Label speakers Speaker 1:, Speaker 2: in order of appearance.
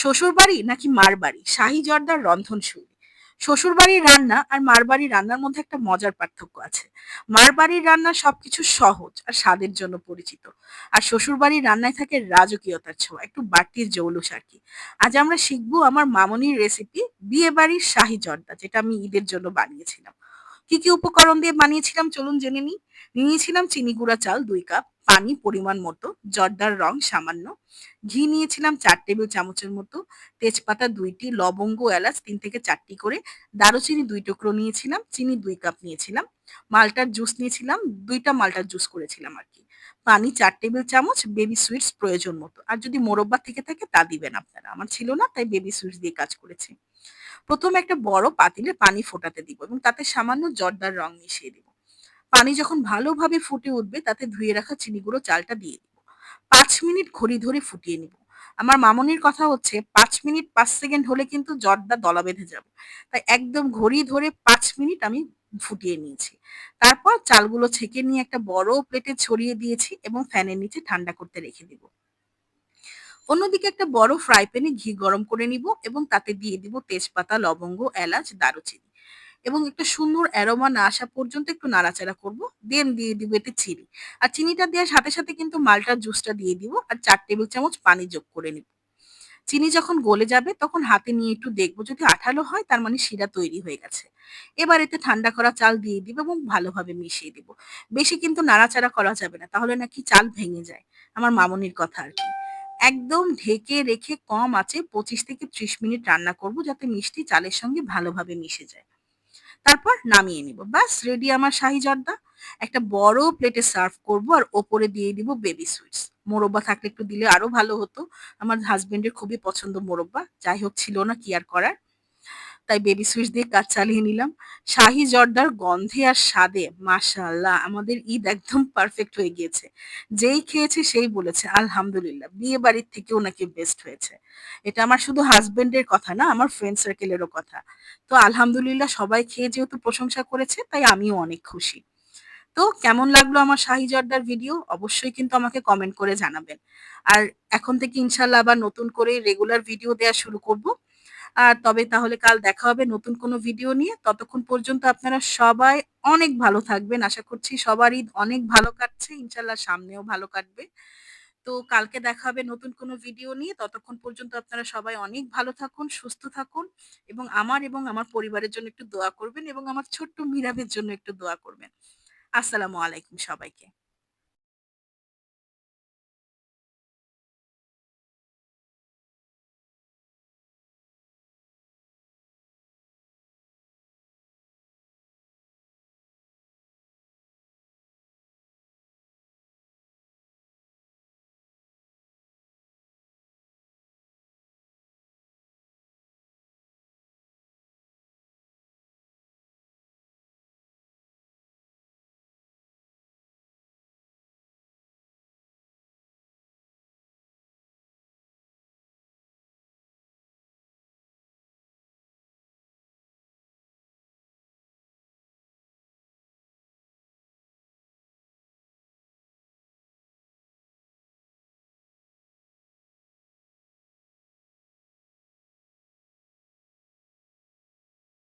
Speaker 1: শ্বশুরবাড়ি নাকি মার বাড়ি শাহী জর্দার রন্ধনশৈলী। শ্বশুরবাড়ির রান্না আর মার বাড়ির রান্নার মধ্যে একটা মজার পার্থক্য আছে। মার বাড়ির রান্না সবকিছু সহজ আর স্বাদের জন্য পরিচিত। আর শ্বশুরবাড়ির রান্নায় থাকে রাজকীয়তার ছোঁয়া, একটু বাড়তির জৌলুস আর কি। আজ আমরা শিখব আমার মামনির রেসিপি বিয়ে বাড়ির শাহী জর্দা, যেটা আমি ঈদের জন্য বানিয়েছিলাম। কি কি উপকরণ দিয়ে বানিয়েছিলাম চলুন জেনে নিই। নিয়েছিলাম চিনি গুঁড়া চাল দুই কাপ পানি পরিমাণ মতো, জর্দার রং সামান্য। ঘি নিয়েছিলাম চার টেবিল চামচের মতো। তেজপাতা দুইটি, লবঙ্গ, এলাচ তিন থেকে চারটি করে। দারুচিনি দুই টুকরো নিয়েছিলাম, চিনি দুই কাপ নিয়েছিলাম। মালটার জুস নিয়েছিলাম, দুইটা মালটার জুস করেছিলাম আর কি। পানি চার টেবিল চামচ, বেবি সুইটস প্রয়োজন মতো। আর যদি মোরব্বা থেকে থাকে, তা দিবেন আপনারা। আমার ছিল না, তাই বেবি সুইটস দিয়ে কাজ করেছি। প্রথমে একটা বড় পাতিলে পানি ফোটাতে দিব এবং তাতে সামান্য জর্দার রং মিশিয়ে দিব। পানি যখন ভালোভাবে ফুটে উঠবে, তাতে ধুয়ে রাখা চিনি গুঁড়ো চালটা দিয়ে দিব। পাঁচ মিনিট ঘড়ি ধরে ফুটিয়ে নিব। আমার মামনির কথা হচ্ছে, পাঁচ মিনিট পাঁচ সেকেন্ড হলে কিন্তু জর্দা দলা বেঁধে যাবে। তাই একদম ঘড়ি ধরে পাঁচ মিনিট আমি ফুটিয়ে নিয়েছি। তারপর চালগুলো ছেঁকে নিয়ে একটা বড় প্লেটে ছড়িয়ে দিয়েছি এবং ফ্যানের নিচে ঠান্ডা করতে রেখে দিব। অন্যদিকে একটা বড় ফ্রাই প্যানে ঘি গরম করে নিব এবং তাতে দিয়ে দিব তেজপাতা, লবঙ্গ, এলাচ, দারুচিনি। এবং একটা সুন্দর অ্যারোমা না আসা পর্যন্ত একটু নাড়াচাড়া করব। দেন দিয়ে দিব এতে চিনি। আর চিনিটা দেওয়ার সাথে সাথে কিন্তু মালটার জুসটা দিয়ে দিব আর চার টেবিল চামচ পানি যোগ করে নিব। চিনি যখন গলে যাবে তখন হাতে নিয়ে একটু দেখব যদি আঠালো হয়, তার মানে শিরা তৈরি হয়ে গেছে। এবার এতে ঠান্ডা করা চাল দিয়ে দিব এবং ভালোভাবে মিশিয়ে দিব। বেশি কিন্তু নাড়াচাড়া করা যাবে না, তাহলে নাকি চাল ভেঙে যায়। আমার মামনির কথা আর কি। একদম ঢেকে রেখে কম আছে পঁচিশ থেকে ত্রিশ মিনিট রান্না করব যাতে মিষ্টি চালের সঙ্গে ভালোভাবে মিশে যায়। তারপর নামিয়ে নিব। ব্যাস রেডি আমার শাহি জর্দা। একটা বড় প্লেটে সার্ভ করব আর ওপরে দিয়ে দিব বেবি সুইটস মোরব্বা থাকলে একটু দিলে আরও ভালো হতো। আমার হাজবেন্ডের খুবই পছন্দ মোরব্বা। যাই হোক, ছিল না কি আর করার। তাই বেবি সুইচ দিয়ে কাজ চালিয়ে নিলাম। শাহি জর্দার গন্ধে আর স্বাদে, মাশাআল্লাহ, আমাদের ঈদ একদম পারফেক্ট হয়ে গিয়েছে। যেই খেয়েছে সেই বলেছে, আলহামদুলিল্লাহ, বিয়ে বাড়ির থেকেও নাকি বেস্ট হয়েছে। এটা আমার শুধু হাজবেন্ডের কথা না, আমার ফ্রেন্ড সার্কেলেরও কথা। তো আলহামদুলিল্লাহ, সবাই খেয়ে যেহেতু প্রশংসা করেছে, তাই আমিও অনেক খুশি। তো কেমন লাগল আমার শাহি জর্দার ভিডিও অবশ্যই কিন্তু আমাকে কমেন্ট করে জানাবেন। আর এখন থেকে ইনশাল্লাহ আবার নতুন করে রেগুলার ভিডিও দেওয়া শুরু করব। তবে তাহলে কাল দেখা হবে নতুন কোনো ভিডিও নিয়ে। ততক্ষণ পর্যন্ত আপনারা সবাই অনেক ভালো থাকবেন। আশা করছি সবার ঈদ অনেক ভালো কাটছে। ইনশাল্লাহ সামনেও ভালো কাটবে। তো কালকে দেখা হবে নতুন কোনো ভিডিও নিয়ে। ততক্ষণ পর্যন্ত আপনারা সবাই অনেক ভালো থাকুন, সুস্থ থাকুন এবং আমার এবং আমার পরিবারের জন্য একটু দোয়া করবেন এবং আমার ছোট্ট মিরাবের জন্য একটু দোয়া করবেন। আসসালামু আলাইকুম সবাইকে।